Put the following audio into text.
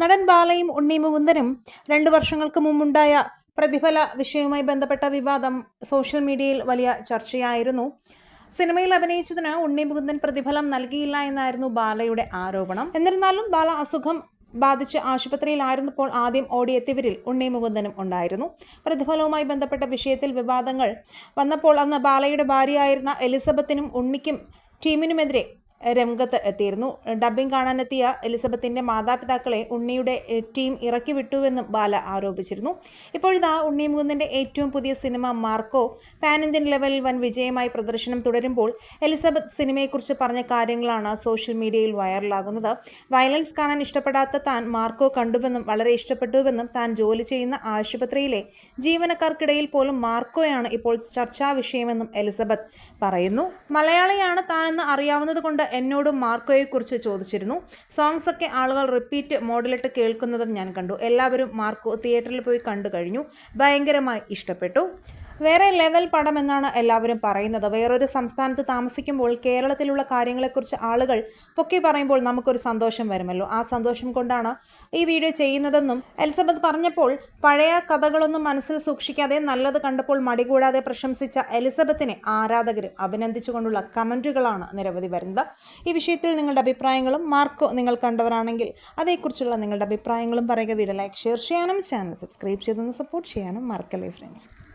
നടൻ ബാലയും ഉണ്ണി മുകുന്ദനും രണ്ടു വർഷങ്ങൾക്ക് മുമ്പുണ്ടായ പ്രതിഫല വിഷയവുമായി ബന്ധപ്പെട്ട വിവാദം സോഷ്യൽ മീഡിയയിൽ വലിയ ചർച്ചയായിരുന്നു. സിനിമയിൽ അഭിനയിച്ചതിന് ഉണ്ണി മുകുന്ദൻ പ്രതിഫലം നൽകിയില്ല എന്നായിരുന്നു ബാലയുടെ ആരോപണം. എന്നിരുന്നാലും ബാല അസുഖം ബാധിച്ച് ആശുപത്രിയിലായിരുന്നപ്പോൾ ആദ്യം ഓടിയെത്തിയവരിൽ ഉണ്ണി മുകുന്ദനും ഉണ്ടായിരുന്നു. പ്രതിഫലവുമായി ബന്ധപ്പെട്ട വിഷയത്തിൽ വിവാദങ്ങൾ വന്നപ്പോൾ അന്ന് ബാലയുടെ ഭാര്യയായിരുന്ന എലിസബത്തിനും ഉണ്ണിക്കും ടീമിനുമെതിരെ രംഗത്ത് എത്തിയിരുന്നു. ഡബ്ബിംഗ് കാണാനെത്തിയ എലിസബത്തിന്റെ മാതാപിതാക്കളെ ഉണ്ണിയുടെ ടീം ഇറക്കി വിട്ടുവെന്നും ബാല ആരോപിച്ചിരുന്നു. ഇപ്പോഴിതാ ഉണ്ണി മുകുന്ദന്റെ ഏറ്റവും പുതിയ സിനിമ മാർക്കോ പാൻ ഇന്ത്യൻ ലെവലിൽ വൻ വിജയമായി പ്രദർശനം തുടരുമ്പോൾ എലിസബത്ത് സിനിമയെക്കുറിച്ച് പറഞ്ഞ കാര്യങ്ങളാണ് സോഷ്യൽ മീഡിയയിൽ വൈറലാകുന്നത്. വയലൻസ് കാണാൻ ഇഷ്ടപ്പെടാത്ത താൻ മാർക്കോ കണ്ടുവെന്നും വളരെ ഇഷ്ടപ്പെട്ടുവെന്നും താൻ ജോലി ചെയ്യുന്ന ആശുപത്രിയിലെ ജീവനക്കാർക്കിടയിൽ പോലും മാർക്കോയാണ് ഇപ്പോൾ ചർച്ചാ വിഷയമെന്നും എലിസബത്ത് പറയുന്നു. മലയാളിയാണ് താനെന്ന് അറിയാവുന്നത് കൊണ്ട് എന്നോടും മാർക്കോയെക്കുറിച്ച് ചോദിച്ചിരുന്നു. സോങ്സ് ഒക്കെ ആളുകൾ റിപ്പീറ്റ് മോഡലിട്ട് കേൾക്കുന്നതും ഞാൻ കണ്ടു. എല്ലാവരും മാർക്കോ തിയേറ്ററിൽ പോയി കണ്ടു കഴിഞ്ഞു. ഭയങ്കരമായി ഇഷ്ടപ്പെട്ടു. വേറെ ലെവൽ പടം എന്നാണ് എല്ലാവരും പറയുന്നത്. വേറൊരു സംസ്ഥാനത്ത് താമസിക്കുമ്പോൾ കേരളത്തിലുള്ള കാര്യങ്ങളെക്കുറിച്ച് ആളുകൾ പൊക്കി പറയുമ്പോൾ നമുക്കൊരു സന്തോഷം വരുമല്ലോ. ആ സന്തോഷം കൊണ്ടാണ് ഈ വീഡിയോ ചെയ്യുന്നതെന്നും എലിസബത്ത് പറഞ്ഞപ്പോൾ പഴയ കഥകളൊന്നും മനസ്സിൽ സൂക്ഷിക്കാതെ നല്ലത് കണ്ടപ്പോൾ മടികൂടാതെ പ്രശംസിച്ച എലിസബത്തിനെ ആരാധകരും അഭിനന്ദിച്ചുകൊണ്ടുള്ള കമന്റുകളാണ് നിരവധി വരുന്നത്. ഈ വിഷയത്തിൽ നിങ്ങളുടെ അഭിപ്രായങ്ങളും മാർക്കോ നിങ്ങൾ കണ്ടവരാണെങ്കിൽ അതേക്കുറിച്ചുള്ള നിങ്ങളുടെ അഭിപ്രായങ്ങളും പറയുക. വീഡിയോ ലൈക്ക് ഷെയർ ചെയ്യാനും ചാനൽ സബ്സ്ക്രൈബ് ചെയ്തൊന്ന് സപ്പോർട്ട് ചെയ്യാനും മറക്കല്ലേ ഫ്രണ്ട്സ്